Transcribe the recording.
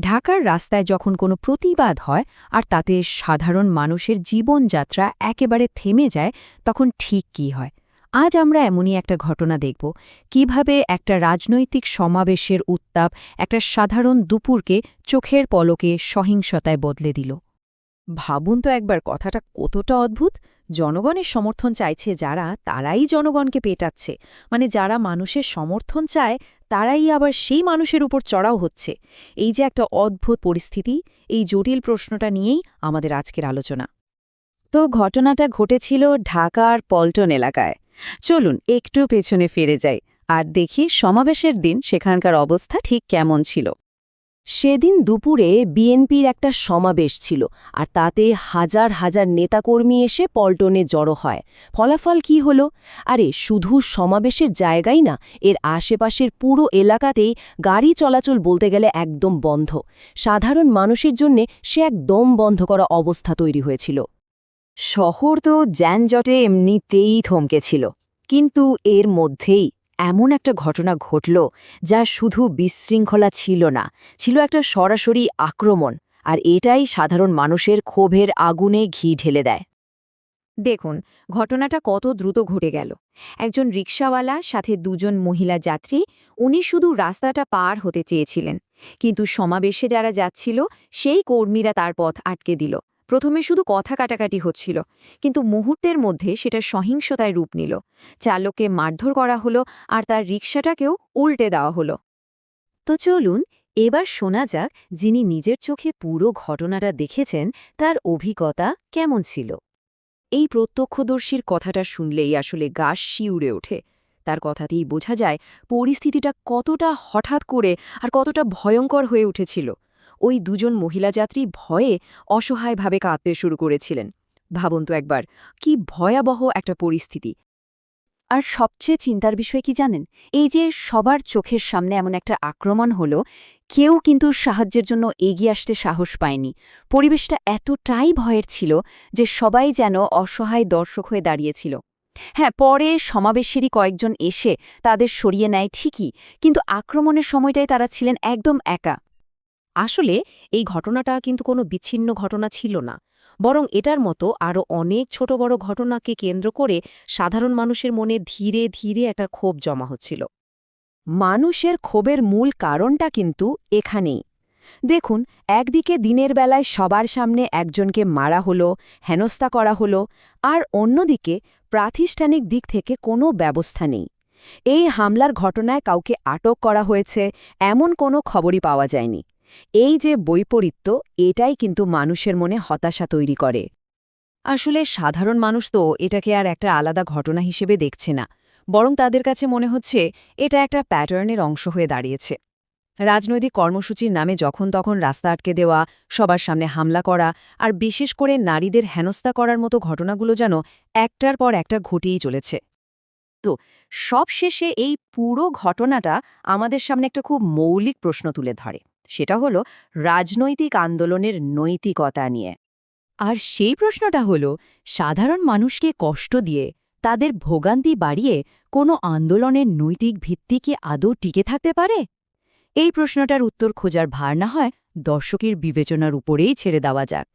ঢাকার রাস্তায় যখন কোনো প্রতিবাদ হয় আর তাতে সাধারণ মানুষের জীবনযাত্রা একেবারে থেমে যায়, তখন ঠিক কি হয়? আজ আমরা এমনই একটা ঘটনা দেখব। কীভাবে একটা রাজনৈতিক সমাবেশের উত্তাপ একটা সাধারণ দুপুরকে চোখের পলকে সহিংসতায় বদলে দিল। ভাবুন তো একবার কথাটা কতটা অদ্ভুত। জনগণের সমর্থন চাইছে যারা, তারাই জনগণকে পেটাচ্ছে। মানে যারা মানুষের সমর্থন চায়, তারাই আবার সেই মানুষের উপর চড়াও হচ্ছে। এই যে একটা অদ্ভুত পরিস্থিতি, এই জটিল প্রশ্নটা নিয়েই আমাদের আজকের আলোচনা। তো ঘটনাটা ঘটেছিল ঢাকার পল্টন এলাকায়। চলুন একটু পেছনে ফিরে যাই, আর দেখি সমাবেশের দিন সেখানকার অবস্থা ঠিক কেমন ছিল। সেদিন দুপুরে বিএনপির একটা সমাবেশ ছিল, আর তাতে হাজার হাজার নেতাকর্মী এসে পল্টনে জড়ো হয়। ফলাফল কি হলো? আরে, শুধু সমাবেশের জায়গাই না, এর আশেপাশের পুরো এলাকাতেই গাড়ি চলাচল বলতে গেলে একদম বন্ধ। সাধারণ মানুষের জন্যে সে একদম বন্ধ করা অবস্থা তৈরি হয়েছিল। শহর তো যানজটে এমনিতেই থমকেছিল, কিন্তু এর মধ্যেই এমন একটা ঘটনা ঘটল যা শুধু বিশৃঙ্খলা ছিল না, ছিল একটা সরাসরি আক্রমণ, আর এটাই সাধারণ মানুষের ক্ষোভের আগুনে ঘি ঢেলে দেয়। দেখুন, ঘটনাটা কত দ্রুত ঘটে গেল। একজন রিকশাওয়ালা, সাথে দুজন মহিলা যাত্রী, উনি শুধু রাস্তাটা পার হতে চেয়েছিলেন। কিন্তু সমাবেশে যারা যাচ্ছিল, সেই কর্মীরা তার পথ আটকে দিল। প্রথমে শুধু কথা কাটাকাটি হচ্ছিল, কিন্তু মুহূর্তের মধ্যে সেটা সহিংসতায় রূপ নিল। চালককে মারধর করা হলো আর তার রিকশাটাকেও উল্টে দেওয়া হলো। তো চলুন, এবার শোনা যাক যিনি নিজের চোখে পুরো ঘটনাটা দেখেছেন, তার অভিজ্ঞতা কেমন ছিল। এই প্রত্যক্ষদর্শীর কথাটা শুনলেই আসলে গাছ শিউড়ে ওঠে। তার কথাতেই বোঝা যায়, পরিস্থিতিটা কতটা হঠাৎ করে আর কতটা ভয়ঙ্কর হয়ে উঠেছিল। ওই দুজন মহিলা যাত্রী ভয়ে অসহায়ভাবে কাঁদতে শুরু করেছিলেন। ভাবুন তো একবার, কি ভয়াবহ একটা পরিস্থিতি। আর সবচেয়ে চিন্তার বিষয় কি জানেন? এই যে সবার চোখের সামনে এমন একটা আক্রমণ হলো, কেউ কিন্তু সাহায্যের জন্য এগিয়ে আসতে সাহস পায়নি। পরিবেশটা এতটাই ভয়ের ছিল যে সবাই যেন অসহায় দর্শক হয়ে দাঁড়িয়েছিল। হ্যাঁ পরে সমাবেশেরই কয়েকজন এসে তাদের সরিয়ে নেয় ঠিকই, কিন্তু আক্রমণের সময়টাই তারা ছিলেন একদম একা। আসলে এই ঘটনাটা কিন্তু কোনো বিচ্ছিন্ন ঘটনা ছিল না। বরং এটার মতো আরও অনেক ছোট বড় ঘটনাকে কেন্দ্র করে সাধারণ মানুষের মনে ধীরে ধীরে একটা ক্ষোভ জমা হচ্ছিল। মানুষের ক্ষোভের মূল কারণটা কিন্তু এখানেই। দেখুন, একদিকে দিনের বেলায় সবার সামনে একজনকে মারা হলো, হেনস্থা করা হলো, আর অন্যদিকে প্রাতিষ্ঠানিক দিক থেকে কোনো ব্যবস্থা নেই। এই হামলার ঘটনায় কাউকে আটক করা হয়েছে, এমন কোনো খবরই পাওয়া যায়নি। এই যে বৈপরীত্য, এটাই কিন্তু মানুষের মনে হতাশা তৈরি করে। আসলে সাধারণ মানুষ তো এটাকে আর একটা আলাদা ঘটনা হিসেবে দেখছে না, বরং তাদের কাছে মনে হচ্ছে এটা একটা প্যাটার্নের অংশ হয়ে দাঁড়িয়েছে। রাজনৈতিক কর্মসূচির নামে যখন তখন রাস্তা আটকে দেওয়া, সবার সামনে হামলা করা আর বিশেষ করে নারীদের হেনস্থা করার মতো ঘটনাগুলো যেন একটার পর একটা ঘটেই চলেছে। তো সবশেষে এই পুরো ঘটনাটা আমাদের সামনে একটা খুব মৌলিক প্রশ্ন তুলে ধরে। সেটা হলো রাজনৈতিক আন্দোলনের নৈতিকতা নিয়ে। আর সেই প্রশ্নটা হলো, সাধারণ মানুষকে কষ্ট দিয়ে তাদের ভোগান্তি বাড়িয়ে কোনো আন্দোলনের নৈতিক ভিত্তি কি আদৌ টিকে থাকতে পারে? এই প্রশ্নটার উত্তর খোঁজার ভার না হয় দর্শকের বিবেচনার উপরেই ছেড়ে দেওয়া যাক।